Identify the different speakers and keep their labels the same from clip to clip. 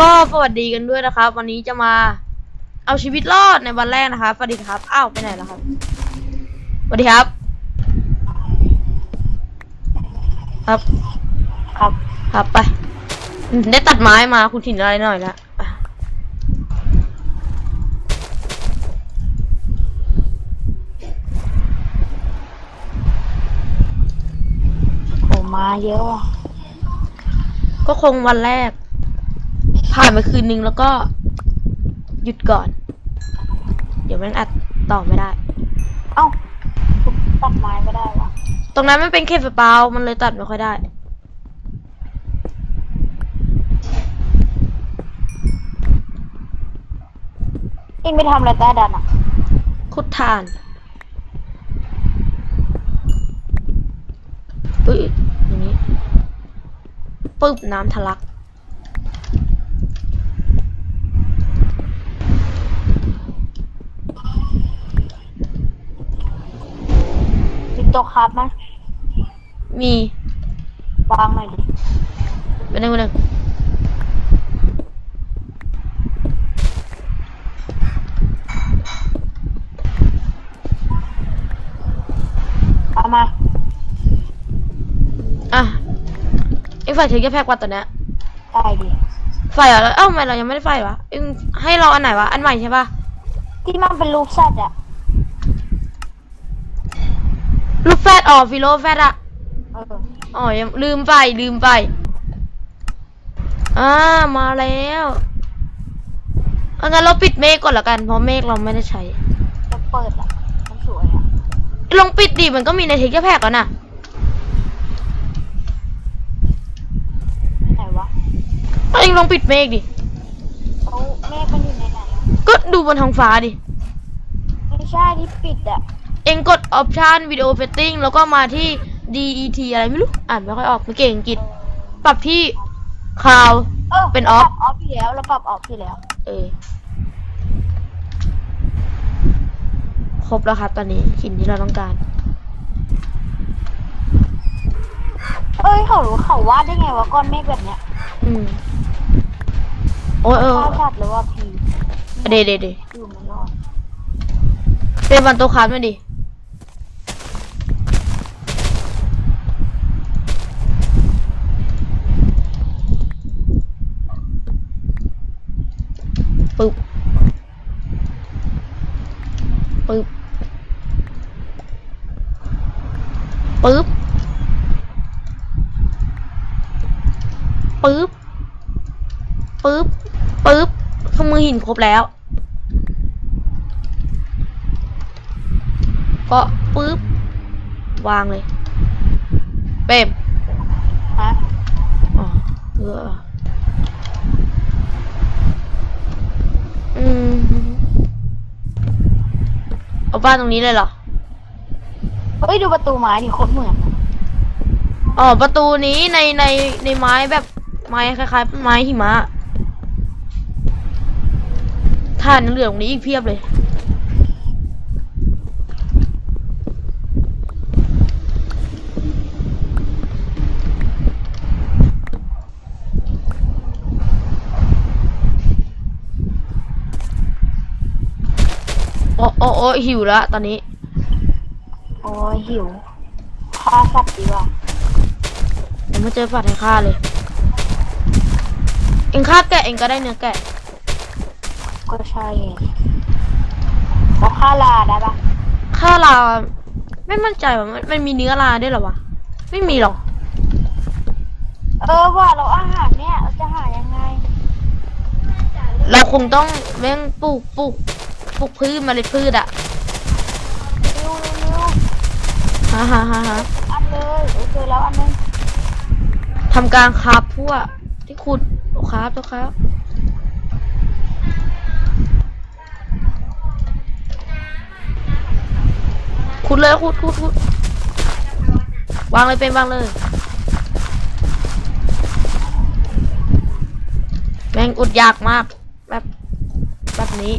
Speaker 1: ก็สวัสดีกันด้วยนะครับ วันนี้จะมาเอาชีวิตรอดในวันแรกนะครับสวัสดีครับอ้าวไปไหนแล้วครับสวัสดีครับ ครับ
Speaker 2: ครับ
Speaker 1: ครับไปอืมได้ตัดไม้มาคุณถิ่นอะไรหน่อยละไป
Speaker 2: โหมาเยอะว่ะ
Speaker 1: ก็คงวันแรก ผ่านไปคืนนึงแล้วก็หยุดก่อน เดี๋ยวแม่งอัดต่อไม่ได้
Speaker 2: เอ้าผมตัดไม้ไม่ได้วะ
Speaker 1: ตรงนั้นมันเป็นเขตสปาวมันเลยตัดไม่ค่อยได้
Speaker 2: เอ็งไปทำอะไรใต้ดันอะ
Speaker 1: คุดทานอุ้ยอย่างนี้ปึ๊บน้ำทะลัก
Speaker 2: ต๊ะครับไหม
Speaker 1: มี
Speaker 2: วางหน่อยดิ
Speaker 1: เป็นหนึ่งเป็นหนึ่ง
Speaker 2: เอามา
Speaker 1: อะไอ้ไฟถือแค่แพ็กว่าตัวเนี้ย
Speaker 2: ได้ดิ
Speaker 1: ไฟเหรอเอ้าทำไมเรายังไม่ได้ไฟวะเอ็งให้เราอันไหนวะ อันใหม่ใช่ปะ
Speaker 2: ที่มันเป็นรูปสัตว์อะ
Speaker 1: ลูกแฟดอ๋อฟิโลแฟดอะ
Speaker 2: เออ
Speaker 1: อ๋อยังลืมไปลืมไปอ่ามาแล้วเอางั้นเราปิดเมฆก่อนละกัน เพราะเมฆเราไม่ได้ใช้
Speaker 2: จะเปิดอะมันสวยอะ
Speaker 1: ลองปิดดิมันก็มีในเทคแพ็กแล้วนะ
Speaker 2: ไหนวะ
Speaker 1: เอาเองลองปิดเมฆดิ
Speaker 2: เขาเมฆมันอยู่ในไหนอะ
Speaker 1: ก็ดูบนท้องฟ้าดิ
Speaker 2: ไม่ใช่ที่ปิดอะ
Speaker 1: เองกดออปชันวิดีโอเฟตติ้งแล้วก็มาที่ DET อะไรไม่รู้ อ่านไม่ค่อยออกไม่เก่งอังกฤษ ปรับที่คลาว
Speaker 2: เออ
Speaker 1: เป็น
Speaker 2: ป
Speaker 1: off
Speaker 2: รับออฟที่แล้วเราปรับออฟที่แล้ว
Speaker 1: เออ ครบแล้วครับตอนนี้หินที่เราต้องการ
Speaker 2: เอ้ยเขารู้เขาวาดได้ไงวะก้อนเมฆแบบเนี้ย
Speaker 1: อืม โอ้ยเออ
Speaker 2: ข้าวสัตว์หรือว่าผี
Speaker 1: เดเดเด
Speaker 2: อยู่ไม่รอด
Speaker 1: เป็นวันโตคามด้วยดิ ปึ๊บ ปึ๊บ ปึ๊บ ปึ๊บปึ๊บปึ๊บเครื่องมือหินครบแล้ว ก็ปึ๊บวางเลยเปม
Speaker 2: ฮะ
Speaker 1: อ๋อเอออืมเอาบ้านตรงนี้เลยเหรอ
Speaker 2: เฮ้ยดูประตูไม้ดิโคตรเหมือนอะ
Speaker 1: อ๋อประตูนี้ในในในไม้แบบ ไม้คล้ายๆไม้หิมะถ่านเหลืองตรงนี้อีกเพียบเลยโอ้โอ้โอ้หิวแล้วตอนนี้
Speaker 2: โอ้ยหิวฆ่าสัตว์ดีกว่า
Speaker 1: เดี๋ยวมาเจอฝัดให้ฆ่าเลย เองฆ่าแกะเองก็ได้เนื้อแกะ
Speaker 2: ก็ใช่ไงแล้วฆ่าลาได้ปะ
Speaker 1: ฆ่าลา ไม่มั่นใจว่ามันมันมีเนื้อลาด้วยเหรอวะ ไม่มีหรอก
Speaker 2: เออว่าเราอาหารเนี่ยเราจะหายังไง
Speaker 1: เราคงต้องแม่งปลูกปลูกปลูกพืชเมล็ดพืชอะ
Speaker 2: เร็วเร็วเร็ว
Speaker 1: ฮ่าฮ่าฮ่าฮ่า
Speaker 2: อันเลยเออเจอแล้วอันนึง
Speaker 1: ทำการคาบพวกที่ขุดโอ้ ครับตัวครับขุดเลยขุดขุดขุดวางเลยเป็นวางเลย แม่งอุดยากมาก แบบแบบนี้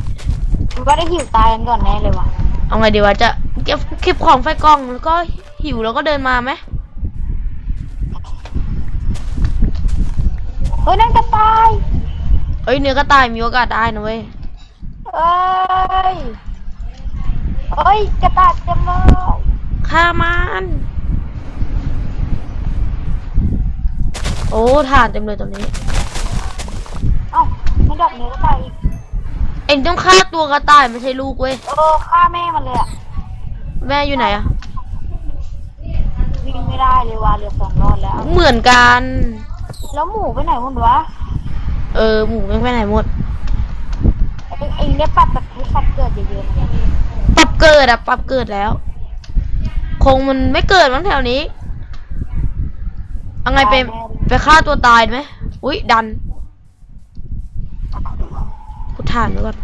Speaker 2: มันก็ได้หิวตายกันก่อนแน่เลยว่ะ
Speaker 1: เอาไงดีวะจะเก็บเก็บของไฟกล้องแล้วก็หิวแล้วก็เดินมาไหม
Speaker 2: เฮ้ยนั่นกระต่าย
Speaker 1: เอ้ยเนื้อกระต่ายมีโอกาสได้นะเว้ย
Speaker 2: เอ้ยเอ้ยกระต่ายเต็มเลย
Speaker 1: ฆ่ามันโอ้ฐานเต็มเลยตอนนี้
Speaker 2: เอ้าไม่ดับเนื้อกระต่ายอีก
Speaker 1: เอ็งต้องฆ่าตัวกระต่ายไม่ใช่ลูกเว้ย
Speaker 2: เออฆ่าแม่มันเลยอะ
Speaker 1: แม่อยู่ไหนอะ
Speaker 2: วิ่งไม่ได้เลยว่ะเหลือสองรอดแล้ว
Speaker 1: เหมือนกัน
Speaker 2: แล้วหมูไปไหนหมดวะ
Speaker 1: เออหมูแม่งไปไหนหมด
Speaker 2: ไอ้ไอ้เนี่ยปัดแบบให้สัตว์เกิดเยอะๆนะ
Speaker 1: ปรับเกิดอะปรับเกิดแล้ว คงมันไม่เกิดมั้งแถวนี้เอาไงไปไปฆ่าตัวตายไหมอุ้ยดันกูถ่านไว้ก่อน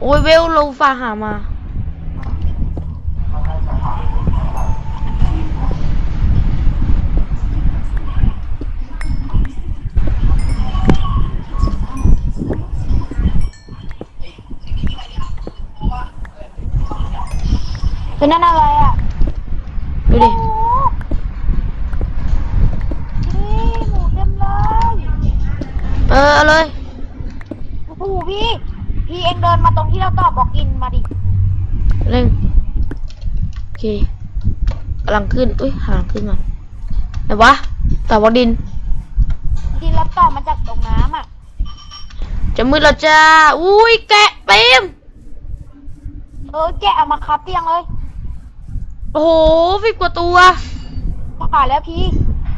Speaker 1: โอ้ยเวลลงฟ้าหามา
Speaker 2: คือนั่นอะไรอะ
Speaker 1: ดูดิ
Speaker 2: หมูนี่หมูเต็มเลย
Speaker 1: เออเอาเลย
Speaker 2: โอ้โหพี่ พี่เองเดินมาตรงที่เราตอบบอกกินมาดิ
Speaker 1: เร่งโอเคกำลังขึ้น อุ้ยหาขึ้นก่อนไหนวะต่อบอดิน
Speaker 2: ดินรับตอบมาจากตรงน้ำอะ
Speaker 1: จะมืดแล้วจ้า อุ้ยแกะเต็ม
Speaker 2: เออแกะเอามาคับเตียงเลย
Speaker 1: โอ้โหสิบกว่าตัว
Speaker 2: ผ่านแล้วพี่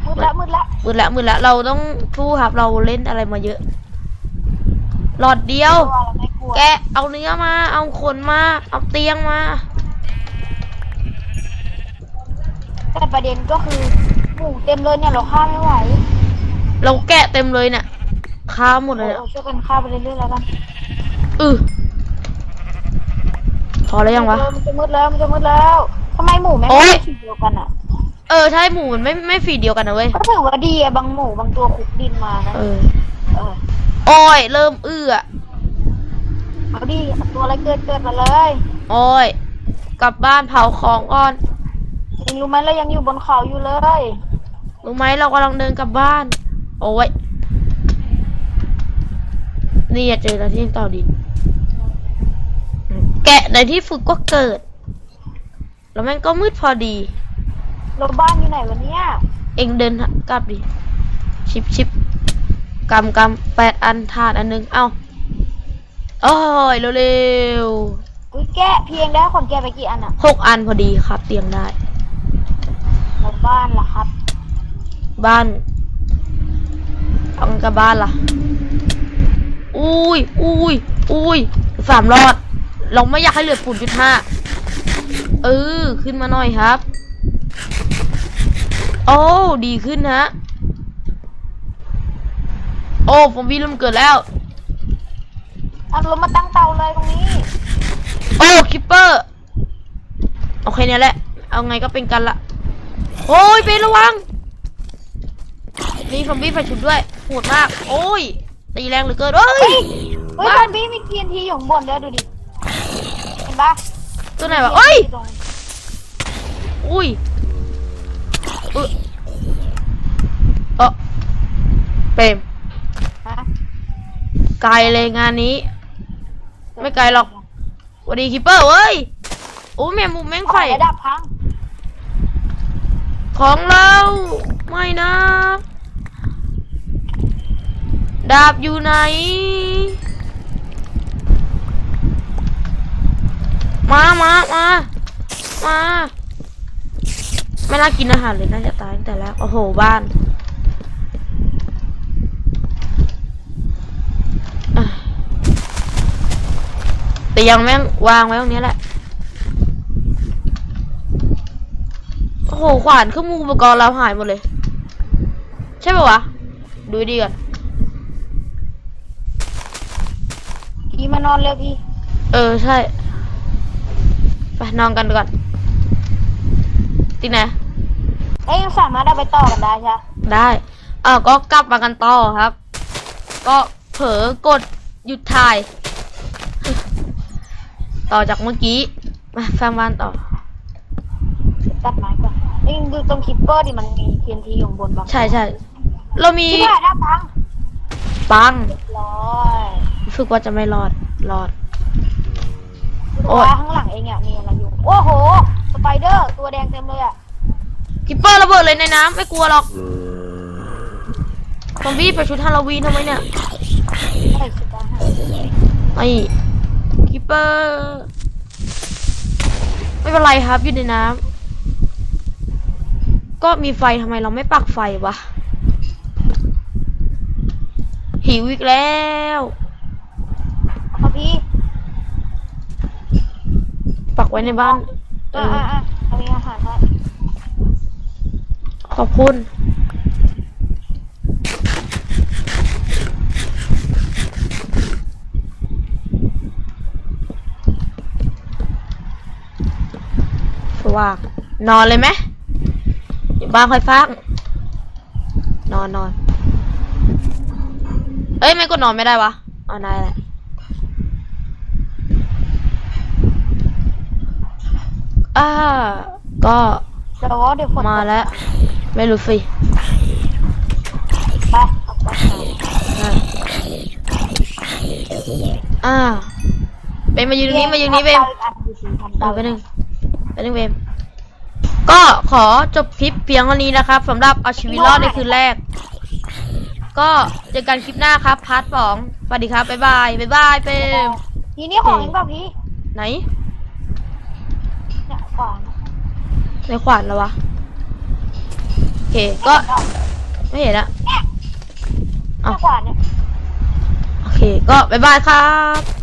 Speaker 2: มืดแล้วมืดแล้ว
Speaker 1: มืดละมืดละเราต้องสู้ครับ เราเล่นอะไรมาเยอะ หลอดเดียว
Speaker 2: กลัวเราไม่กลัว
Speaker 1: แกะเอาเนื้อมา เอาขนมา เอาเตียงมา
Speaker 2: แต่ประเด็นก็คือหมูเต็มเลยเนี่ยเราฆ่าไม่ไหว
Speaker 1: เราแกะเต็มเลยเนี่ยค้าหมดเลยเนี่ย
Speaker 2: เออช่วยกันฆ่าไปเรื่อยๆแล้วกัน
Speaker 1: อือพอแล้วยังวะ
Speaker 2: เออมันจะมืดแล้วมันจะมืดแล้วทำ ไมหมูไม่
Speaker 1: โอ๊ย
Speaker 2: ไม่สีเดียวกันอะ
Speaker 1: เออใช่หมูมันไม่ไม่ฝีเดียวกันนะเว้ย
Speaker 2: ก็ถือว่าดีอะบางหมูบางตัวขุกดินมานะ
Speaker 1: เออ
Speaker 2: เออ
Speaker 1: โอ้ย เริ่มอื้ออะ
Speaker 2: เอาดิเอาตัวอะไรเกิดเกิดมาเลย
Speaker 1: โอ้ย กลับบ้านเผาของก่อน
Speaker 2: เองรู้ไหมเรายังอยู่บนเขาอยู่เลย
Speaker 1: รู้ไหมเรากำลังเดินกลับบ้าน โอ้ย นี่อย่าเจอแล้วที่ต่อดิน แกะในที่ฝึกก็เกิด แล้วแม่งก็มืดพอดี
Speaker 2: เราบ้านอยู่ไหนวะเนี่ย
Speaker 1: เองเดินกลับดิชิปชิปกำกำแปดอันถาดอันหนึงเอาโอ้ยเร็ว
Speaker 2: อุ้ยแกะเพียงได้ขนแกะไปกี่อันอะ
Speaker 1: ๆหกอันพอดีครับ เตียงได้
Speaker 2: เราบ้านล่ะครับ
Speaker 1: บ้านเอากันกับบ้านล่ะ อุ้ยอุ้ยอุ้ยสามรอด เราไม่อยากให้เหลือศูนย์จุดห้า เออ ขึ้นมาหน่อยครับ โอ้ ดีขึ้นฮะ โอ้ฟอมบี้เริ่มเกิดแล้ว
Speaker 2: เอาเรามาตั้งเตาเลยตรงนี้
Speaker 1: โอ้คิปเปอร์ โอเคเนี่ยแหละ เอาไงก็เป็นกันละ โอ้ยเป็นระวัง มีซอมบี้ไฟฉุดด้วยโหดมาก โอ้ย ตีแรงเหลือเกินเอ้
Speaker 2: เฮ้
Speaker 1: ย
Speaker 2: ยเฮ้ย
Speaker 1: บ้า
Speaker 2: บอนบี้มีเทียนทีอยู่ข้างบนด้วยดูดิ เห็นปะ
Speaker 1: ตัวไหนวะเอ้ย
Speaker 2: ตรง
Speaker 1: อุ้ยเออเออเปรม
Speaker 2: ฮะ
Speaker 1: ไกลเลยงานนี้ ไม่ไกลหรอกสวัสดีคิปเปอร์เว้ยโอ้ยแมงมุมแมงไฟ
Speaker 2: ระดับพัง
Speaker 1: ของเราไม่นะ ดาบอยู่ไหน มามามามาไม่น่ากินอาหารเลยน่าจะตายตั้งแต่แรกโอ้โหบ้านอะแต่ยังแม่งวางไว้ตรงนี้แหละโอ้โหขวานเครื่องมืออุปกรณ์เราหายหมดเลย ใช่ปะวะดูดีก่อน
Speaker 2: พี่มานอนเร็วพี่
Speaker 1: เออใช่ ไปนอนกันก่อนที่ไหน
Speaker 2: เอ้ยยังสามารถเอาไปต่อกันได้ใช่ปะ
Speaker 1: ได้อ่าก็กลับมากันต่อครับ ก็เผลอกดหยุดถ่าย ต่อจากเมื่อกี้ มาสร้างบ้านต่อ
Speaker 2: ตัดไม้ก่อนเอ้ยดูตรงคิปเปอร์ดิมันมีเทียนทีอยู่ข้างบนบ้าง
Speaker 1: ใช่ใช่เรามี
Speaker 2: ที่ไหนนะพัง
Speaker 1: ปัง
Speaker 2: ร้อย
Speaker 1: รู้สึกว่าจะไม่รอด รอด โอ๊
Speaker 2: โอ้
Speaker 1: ย
Speaker 2: ยข้างหลังเองเนี่ยมีอะไรอยู่ โอ้โห สไปเดอร์ ตัวแดงเต็มเลยอะ
Speaker 1: กิปเปอร์ระเบิดเลยในน้ำไม่กลัวหรอกซอมบี้ไปชุดฮาโลวีนทำไมเนี่ย
Speaker 2: ใส่ชุดทหาร
Speaker 1: ไอ้กิปเปอร์ ไม่เป็นไรครับอยู่ในน้ำก็มีไฟทำไมเราไม่ปักไฟวะหิวอีกแล้ว
Speaker 2: เอาพี่
Speaker 1: ปัก ไว้ในบ้านเอ
Speaker 2: อ่า
Speaker 1: อ
Speaker 2: อ่าอ่าเอามีอาหารให้
Speaker 1: ขอบคุณ สว่าง นอนเลยไหมอยู่บ้านค่อยฟังนอนนอน เอ้ย ไม่กดนอนไม่ได้วะ เอานายแหละอ่า ก็
Speaker 2: เดี๋ยวว่าเดี๋ยวฝน
Speaker 1: มาแล้ว ไม่รู้สิ
Speaker 2: ไปเอาไปหา
Speaker 1: อ่าอ่าเป็นมายืนตรงนี้มายืนตรงนี้เวม
Speaker 2: ทำดาวอีกอันดูสิทำ
Speaker 1: เอ
Speaker 2: ดา
Speaker 1: อ
Speaker 2: ว
Speaker 1: ไปหนึ่งไปหนึ่งเวมก็ขอจบคลิปเพียงเท่านี้นะครับสำหรับเอาชีวิตรอดในคืนแรก ก็เจอกันคลิปหน้าครับพาร์ทสองสวัสดีครับบ๊ายบายบ๊ายบายเปม
Speaker 2: ทีนี้ของเองเปล่าพี่
Speaker 1: ไหน
Speaker 2: เนี่ยขวาน
Speaker 1: ในขวานแล้ววะโอเคก็ไม่เห็นอะ
Speaker 2: เนี่ย
Speaker 1: อ้าว
Speaker 2: ขวานเนี่ย
Speaker 1: โอเคก็บ๊ายบายครับ